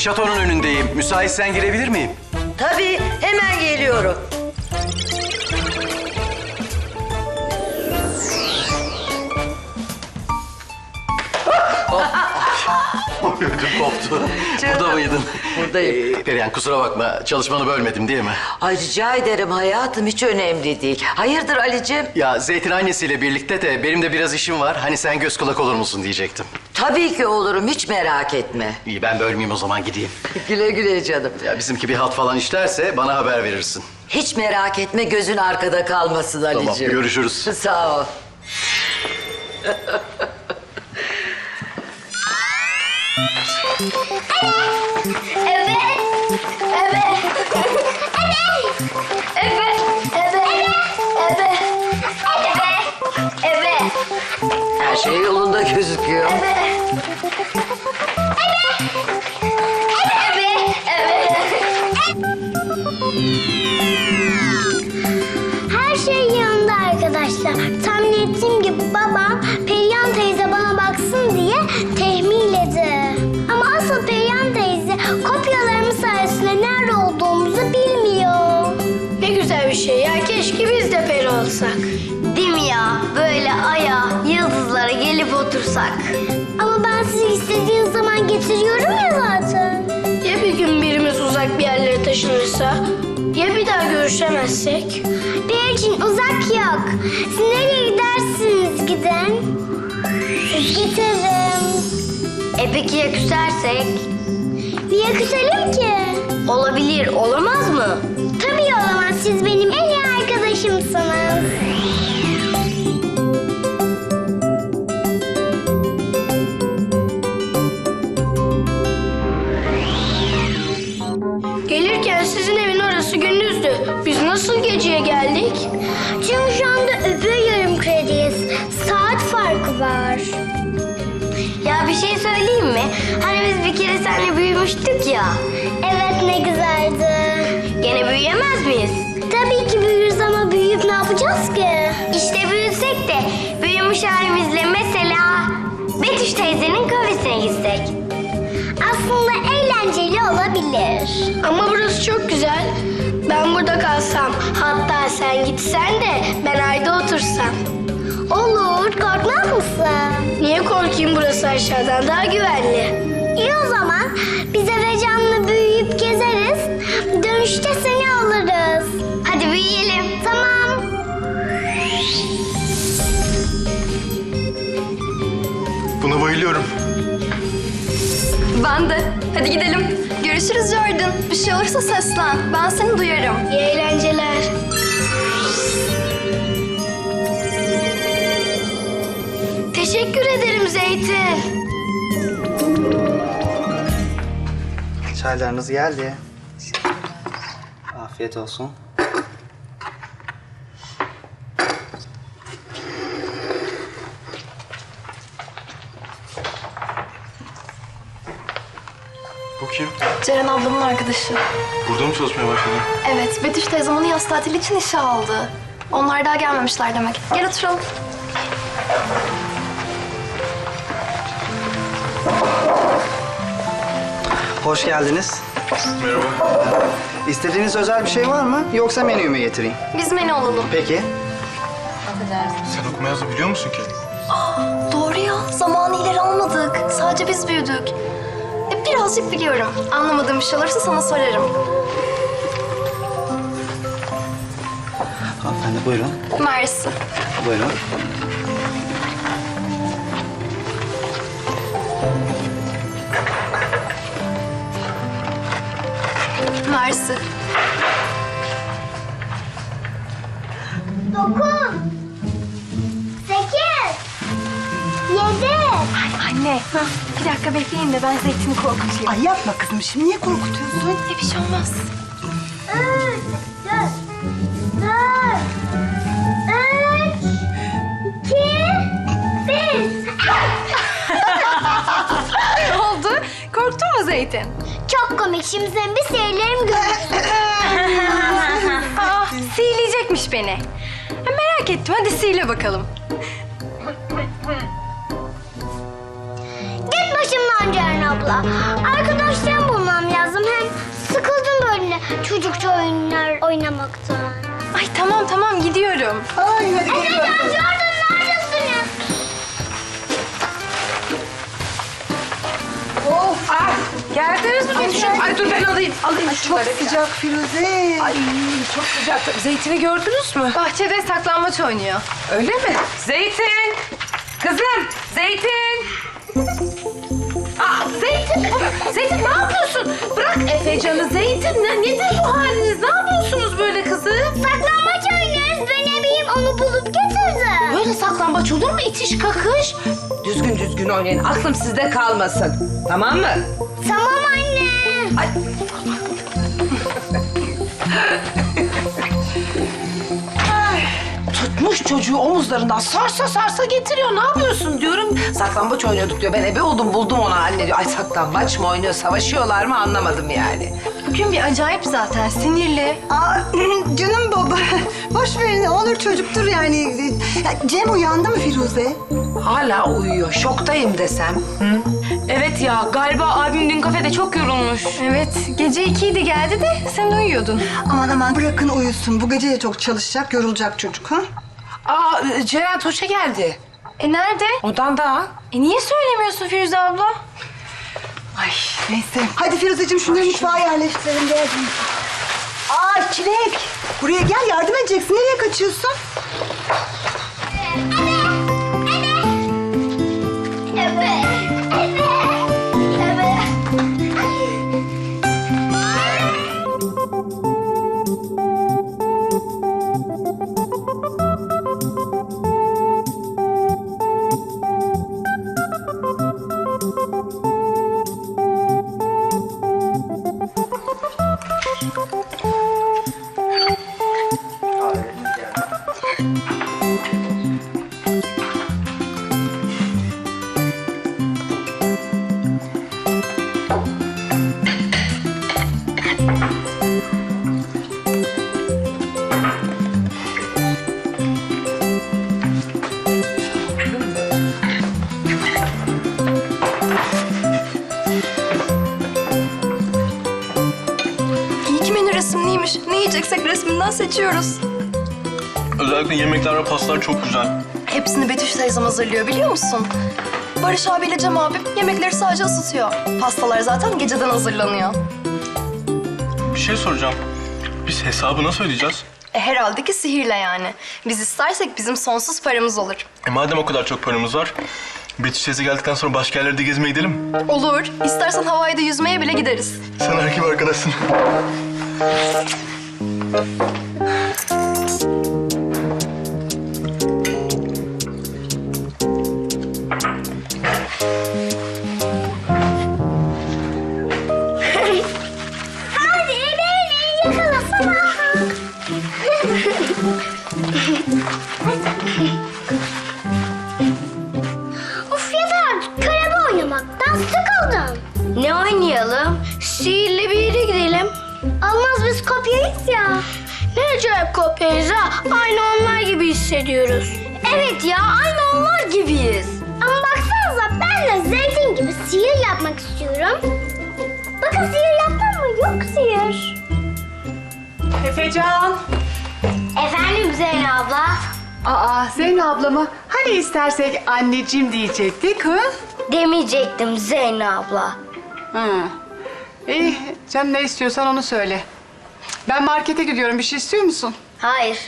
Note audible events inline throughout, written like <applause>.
şatonun önündeyim. Müsaitsen girebilir miyim? Tabii hemen geliyorum. Ödüm <laughs> koptu. Burada mıydın? Buradayım. Ee, Perihan kusura bakma. Çalışmanı bölmedim değil mi? Ay rica ederim hayatım hiç önemli değil. Hayırdır Ali'cim? Ya Zeytin annesiyle birlikte de benim de biraz işim var. Hani sen göz kulak olur musun diyecektim. Tabii ki olurum hiç merak etme. İyi ben bölmeyeyim o zaman gideyim. <laughs> Güle güle canım. Ya bizimki bir halt falan işlerse bana haber verirsin. Hiç merak etme gözün arkada kalmasın Tamam Ali'cim. görüşürüz. Sağ ol. Evet. Evet. Evet. Evet. Evet. Evet. Evet. Her şey yolunda gözüküyor. Evet. Evet. Böyle aya, yıldızlara gelip otursak. Ama ben sizi istediğiniz zaman getiriyorum ya zaten. Ya bir gün birimiz uzak bir yerlere taşınırsa? Ya bir daha görüşemezsek? Benim için uzak yok. Siz nereye gidersiniz gidin. Siz getiririm. E peki ya küsersek? Niye küselim ki? Olabilir, olamaz mı? Tabii olamaz. Siz benim en iyi arkadaşımsınız. Geceye geldik? Çünkü şu anda öbür yarım krediyiz. Saat farkı var. Ya bir şey söyleyeyim mi? Hani biz bir kere seninle büyümüştük ya. Evet ne güzeldi. Gene büyüyemez miyiz? Tabii ki büyürüz ama büyüyüp ne yapacağız ki? İşte büyüsek de büyümüş halimizle mesela Betüş teyzenin kafesine gitsek. Aslında eğlenceli olabilir. Ama burası çok güzel. Ben burada kalsam, hatta sen gitsen de ben ayda otursam. Olur, korkmaz mısın? Niye korkayım burası aşağıdan daha güvenli. İyi o zaman biz eve canlı büyüyüp gezeriz. Dönüşte seni alırız. Hadi büyüyelim. Tamam. Buna bayılıyorum. Ben de. Hadi gidelim. Görüşürüz Jordan. Şey olursa seslen. Ben seni duyarım. İyi eğlenceler. Teşekkür ederim Zeytin. Çaylarınız geldi. Afiyet olsun. Kim? Ceren ablamın arkadaşı. Burada mı çalışmaya başladın? Evet, Betüş teyzem onu yaz tatili için işe aldı. Onlar daha gelmemişler demek. Gel oturalım. Hoş geldiniz. Merhaba. İstediğiniz özel bir şey var mı? Yoksa menüyü mü getireyim? Biz menü alalım. Peki. Sen okuma yazma biliyor musun ki? Doğru ya. Zamanı ileri almadık. Sadece biz büyüdük. Birazcık biliyorum. Anlamadığım bir şey olursa sana sorarım. Hanımefendi buyurun. Mersi. Buyurun. Mersi. Dokuz. Sekiz. Yedi. Anne. Bir dakika bekleyin de ben Zeytin'i korkutayım. Ay yapma kızım şimdi niye korkutuyorsun? E, bir şey olmaz. Üç. Dört. Dört. Üç. İki. Bir. <laughs> Ne oldu? Korktun mu Zeytin? Çok komik. Şimdi senin bir seyirlerim görürsün. Aa, <laughs> sihirleyecekmiş beni. Ha, merak merak ettim. Hadi sihirle bakalım. Abla. Arkadaşlarım bulmam lazım. Hem sıkıldım böyle çocukça oyunlar oynamaktan. Ay tamam tamam gidiyorum. Ay hadi Efecan, bakalım. Jordan neredesiniz? Geldiniz mi? Ay dur ben alayım. Alayım Çok şunları. sıcak Firuze. Ay çok sıcak. Zeytini gördünüz mü? Bahçede saklambaç oynuyor. Öyle mi? Zeytin! Kızım! Zeytin! Zeytin! Zeytin ne yapıyorsun? Bırak Efecan'ı Zeytin. Ne, nedir bu haliniz? Ne yapıyorsunuz böyle kızım? Saklambaç oynuyoruz. Ben ebeyim onu bulup getirdim. Böyle saklambaç olur mu? İtiş kakış. Düzgün düzgün oynayın. Aklım sizde kalmasın. Tamam mı? Tamam anne. Ay, Tutmuş çocuğu omuzlarından sarsa sarsa getiriyor. Ne yapıyorsun diyorum. Saklambaç oynuyorduk diyor. Ben ebe oldum buldum onu anne diyor. Ay saklambaç mı oynuyor? Savaşıyorlar mı anlamadım yani. Bugün bir acayip zaten sinirli. Aa, <laughs> canım baba. Boş verin olur çocuktur yani. Ya, Cem uyandı mı Firuze? Hala uyuyor. Şoktayım desem. Evet ya galiba abim dün kafede çok yorulmuş. Evet gece ikiydi geldi de sen uyuyordun. Aman aman bırakın uyusun. Bu gece de çok çalışacak, yorulacak çocuk ha? Aa Ceren Tuğçe geldi. E nerede? Odan da. E niye söylemiyorsun Firuze abla? Ay neyse. Hadi Firuzeciğim şunları mutfağa yerleştirelim. Gel. Aa Çilek. Buraya gel yardım edeceksin. Nereye kaçıyorsun? Ebe. Özellikle yemekler ve pastalar çok güzel. Hepsini Betüş teyzem hazırlıyor biliyor musun? Barış abiyle Cem abim yemekleri sadece ısıtıyor. Pastalar zaten geceden hazırlanıyor. Bir şey soracağım. Biz hesabı nasıl ödeyeceğiz? E herhalde ki sihirle yani. Biz istersek bizim sonsuz paramız olur. E madem o kadar çok paramız var, Betüş teyze geldikten sonra başka yerlere gezmeye gidelim. Olur. İstersen havayda yüzmeye bile gideriz. Sen erkek arkadaşsın. Oynamaktan sıkıldım. Ne oynayalım? Sihirli bir yere gidelim. Almaz biz kopyayız ya. Ne acayip kopyayız ha. Aynı onlar gibi hissediyoruz. Evet ya aynı onlar gibiyiz. Ama baksanıza ben de zeytin gibi sihir yapmak istiyorum. Bakın sihir yaptın mı? Yok sihir. Efecan. Efendim Zeynep abla. Aa Zeynep ablama hani istersek anneciğim diyecektik hı? Demeyecektim Zeynep abla. Hı. İyi canım ne istiyorsan onu söyle. Ben markete gidiyorum bir şey istiyor musun? Hayır.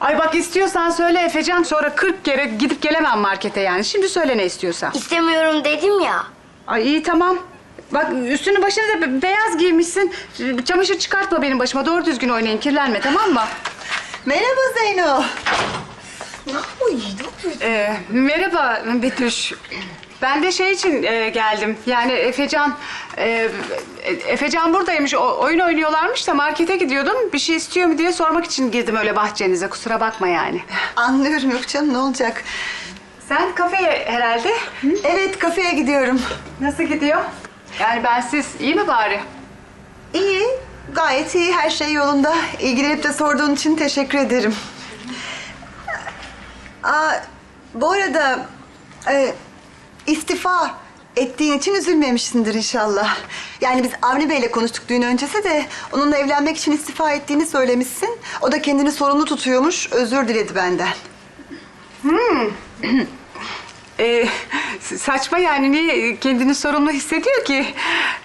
Ay bak istiyorsan söyle Efecan sonra 40 kere gidip gelemem markete yani. Şimdi söyle ne istiyorsan. İstemiyorum dedim ya. Ay iyi tamam. Bak üstünü başını da be- beyaz giymişsin. Çamaşır çıkartma benim başıma. Doğru düzgün oynayın kirlenme tamam mı? Merhaba Zeyno. Ne yapıyor? Ne yapıyor? Ee, merhaba Betüş. Ben de şey için e, geldim. Yani Efecan, e, Efecan buradaymış. O, oyun oynuyorlarmış da markete gidiyordum. Bir şey istiyor mu diye sormak için girdim öyle bahçenize. Kusura bakma yani. Anlıyorum yok canım ne olacak? Sen kafeye herhalde. Evet kafeye gidiyorum. Nasıl gidiyor? Yani bensiz iyi mi bari? İyi, gayet iyi her şey yolunda. İlgilenip de sorduğun için teşekkür ederim. Aa, bu arada e, istifa ettiğin için üzülmemişsindir inşallah. Yani biz Avni Bey'le konuştuk düğün öncesi de onunla evlenmek için istifa ettiğini söylemişsin. O da kendini sorumlu tutuyormuş, özür diledi benden. <clears throat> Ee, saçma yani niye kendini sorumlu hissediyor ki?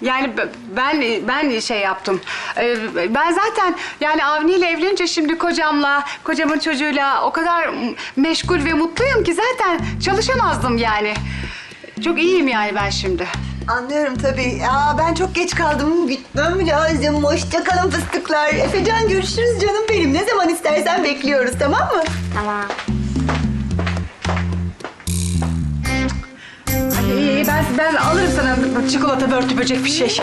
Yani ben ben şey yaptım. Ee, ben zaten yani Avni ile evlenince şimdi kocamla, kocamın çocuğuyla o kadar meşgul ve mutluyum ki zaten çalışamazdım yani. Çok iyiyim yani ben şimdi. Anlıyorum tabii. Aa, ben çok geç kaldım. Gitmem lazım. Hoşça kalın fıstıklar. Efecan görüşürüz canım benim. Ne zaman istersen bekliyoruz tamam mı? Tamam. İyi, ben, ben alırım sana çikolata börtü böcek bir şey.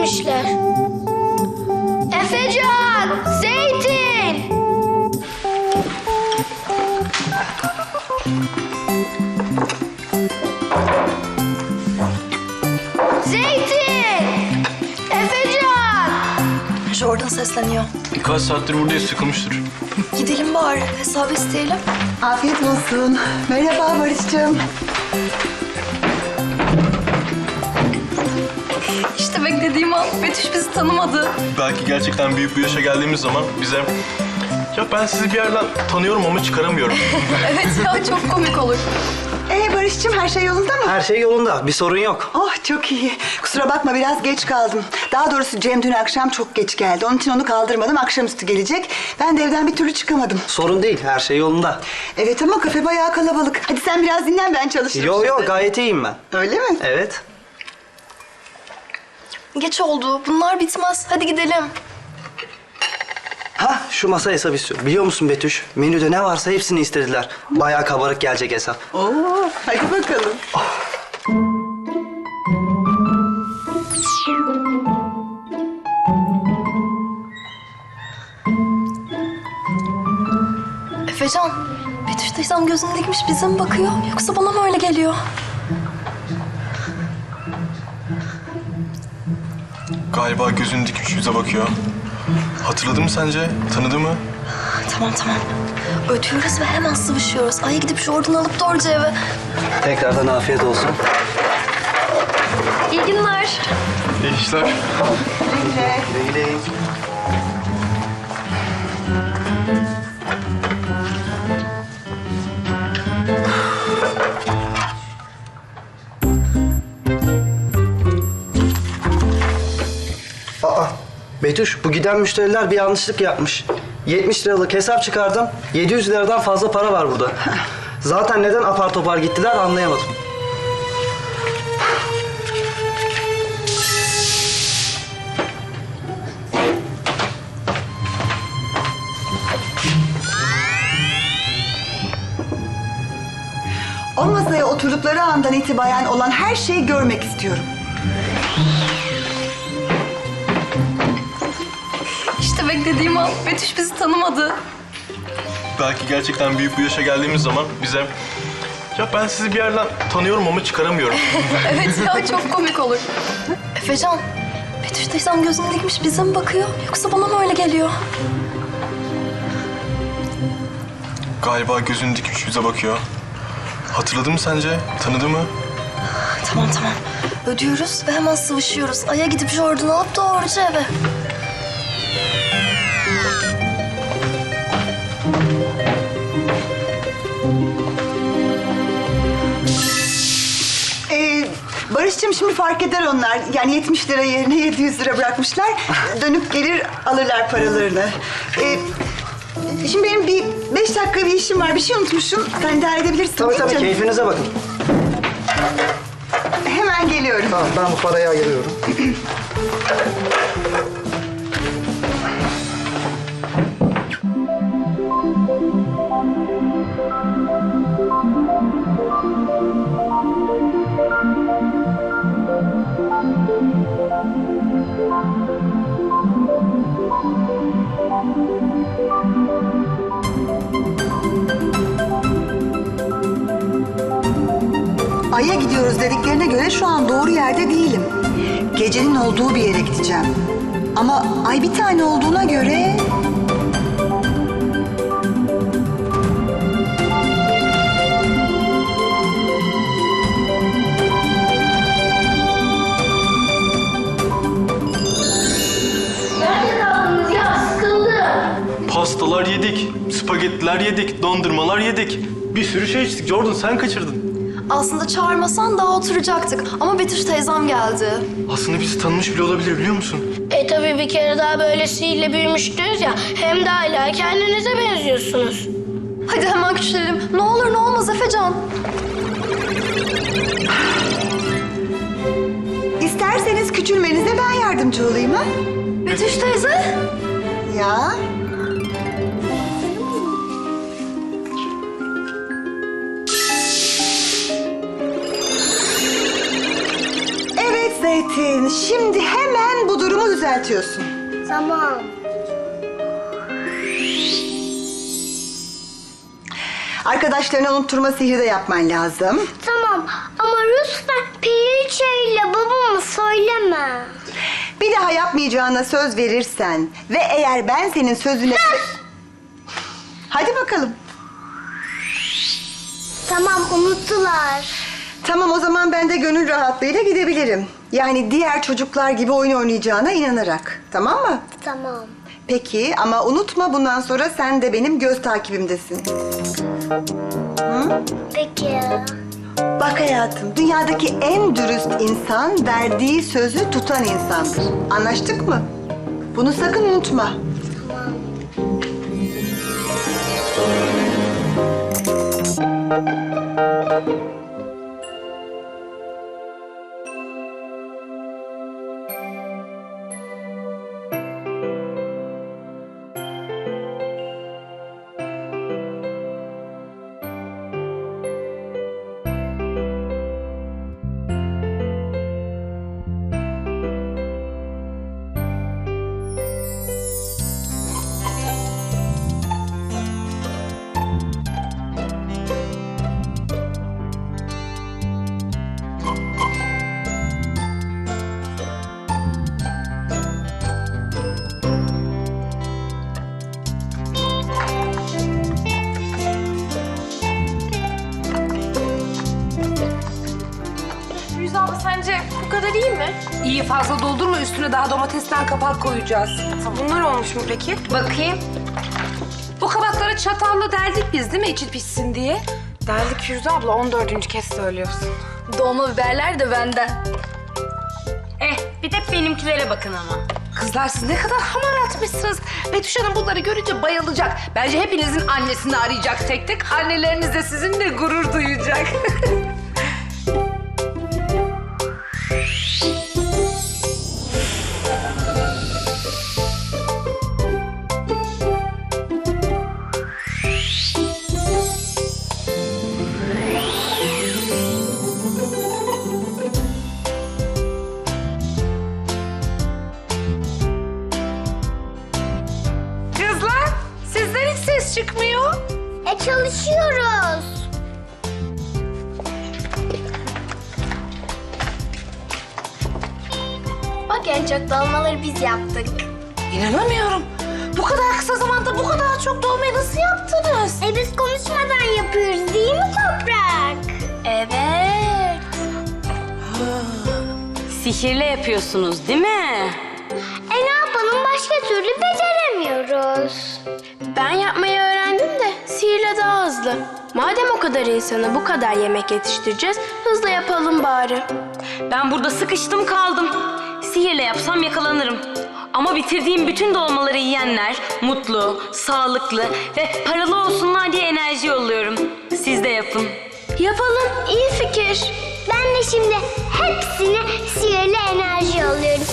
Gelmemişler. Efecan! Zeytin! Zeytin! Efecan! Jordan sesleniyor. Birkaç saattir buradayız sıkılmıştır. Gidelim bari hesabı isteyelim. Afiyet olsun. Merhaba Barış'cığım. An Betüş bizi tanımadı. Belki gerçekten büyük bir yaşa geldiğimiz zaman bize... Ya ben sizi bir yerden tanıyorum ama çıkaramıyorum. <laughs> Evet ya çok komik olur. Ee Barış'cığım her şey yolunda mı? Her şey yolunda. Bir sorun yok. Oh çok iyi. Kusura bakma biraz geç kaldım. Daha doğrusu Cem dün akşam çok geç geldi. Onun için onu kaldırmadım. Akşamüstü gelecek. Ben de evden bir türlü çıkamadım. Sorun değil. Her şey yolunda. Evet ama kafe bayağı kalabalık. Hadi sen biraz dinlen ben çalışırım. Yo yo şimdi. gayet iyiyim ben. Öyle mi? Evet. Geç oldu. Bunlar bitmez. Hadi gidelim. Ha şu masa hesap istiyor. Biliyor musun Betüş? Menüde ne varsa hepsini istediler. Bayağı kabarık gelecek hesap. Oo, hadi bakalım. Efecan, Betüş teyzem gözünü dikmiş bize mi bakıyor? Yoksa bana mı öyle geliyor? Galiba gözünü dikmiş yüze bakıyor. Hatırladı mı sence? Tanıdı mı? Tamam tamam. Ötüyoruz ve hemen sıvışıyoruz. Ay gidip Jordan'ı alıp doğruca eve. Tekrardan afiyet olsun. İyi günler. İyi işler. Güle güle. Betüş bu giden müşteriler bir yanlışlık yapmış. 70 liralık hesap çıkardım. 700 liradan fazla para var burada. Zaten neden apar topar gittiler anlayamadım. O masaya oturdukları andan itibaren olan her şeyi görmek istiyorum. Beklediğim an Betüş bizi tanımadı. Belki gerçekten büyük bir yaşa geldiğimiz zaman bize... Ya ben sizi bir yerden tanıyorum ama çıkaramıyorum. <laughs> Evet ya çok komik olur. Efecan, Betüş teyzem gözünü dikmiş bize mi bakıyor? Yoksa bana mı öyle geliyor? Galiba gözünü dikmiş yüze bakıyor. Hatırladı mı sence? Tanıdı mı? Tamam tamam. Ödüyoruz ve hemen sıvışıyoruz. Ay'a gidip Jordan'ı alıp doğruca eve. Barış'cığım şimdi fark eder onlar. Yani 70 lira yerine 700 lira bırakmışlar. Dönüp gelir alırlar paralarını. Ee, şimdi benim bir beş dakika bir işim var. Bir şey unutmuşum. Sen idare edebilirsin Tabii değil mi tabii canım? keyfinize bakın. Hemen geliyorum. Tamam ben bu parayı ayırıyorum. <clears throat> Ay'a gidiyoruz dediklerine göre şu an doğru yerde değilim. Gecenin olduğu bir yere gideceğim. Ama ay bir tane olduğuna göre... Nerede kaldınız ya? Sıkıldım. Pastalar yedik, spagettiler yedik, dondurmalar yedik. Bir sürü şey içtik. Jordan sen kaçırdın. Aslında çağırmasan daha oturacaktık. Ama Betüş teyzem geldi. Aslında bizi tanımış bile olabilir biliyor musun? E tabii bir kere daha böylesiyle büyümüştünüz ya. Hem de hala kendinize benziyorsunuz. Hadi hemen küçülelim. Ne olur ne olmaz Efecan. İsterseniz küçülmenize ben yardımcı olayım ha? Betüş teyze. Ya. Zeytin, şimdi hemen bu durumu düzeltiyorsun. Tamam. Arkadaşlarına unutturma sihri de yapman lazım. Tamam ama lütfen Periçe ile babamı söyleme. Bir daha yapmayacağına söz verirsen ve eğer ben senin sözüne... Hadi bakalım. Tamam unuttular. Tamam o zaman ben de gönül rahatlığıyla gidebilirim. Yani diğer çocuklar gibi oyun oynayacağına inanarak. Tamam mı? Tamam. Peki ama unutma bundan sonra sen de benim göz takibimdesin. Peki. Bak hayatım, dünyadaki en dürüst insan verdiği sözü tutan insandır. Anlaştık mı? Bunu sakın unutma. Firuze daha domatesten kapak koyacağız. Bunlar olmuş mu peki? Bakayım. Bu kabakları çatalla deldik biz değil mi içi pişsin diye? Deldik Firuze abla 14. kez söylüyorsun. Dolma biberler de benden. Eh bir de benimkilere bakın ama. Kızlar siz ne kadar hamar atmışsınız. Betüş Hanım bunları görünce bayılacak. Bence hepinizin annesini arayacak tek tek. Anneleriniz de sizinle gurur duyacak. <laughs> en çok dolmaları biz yaptık. İnanamıyorum. Bu kadar kısa zamanda bu kadar çok dolmayı nasıl yaptınız? E biz konuşmadan yapıyoruz değil mi Toprak? Evet. <gasps> Sihirle yapıyorsunuz değil mi? E ne yapalım başka türlü beceremiyoruz. Ben yapmayı öğrendim de sihirle daha hızlı. Madem o kadar insana bu kadar yemek yetiştireceğiz, hızlı yapalım bari. Ben burada sıkıştım kaldım. Sihirle yapsam yakalanırım. Ama bitirdiğim bütün dolmaları yiyenler mutlu, sağlıklı ve paralı olsunlar diye enerji yolluyorum. Siz de yapın. Yapalım, iyi fikir. Ben de şimdi hepsine sihirli enerji alıyorum.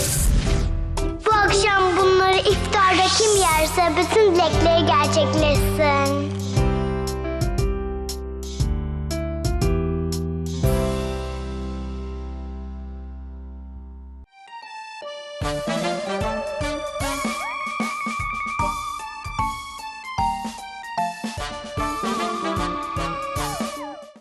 Bu akşam bunları iftarda kim yerse bütün dilekleri gerçekleşsin.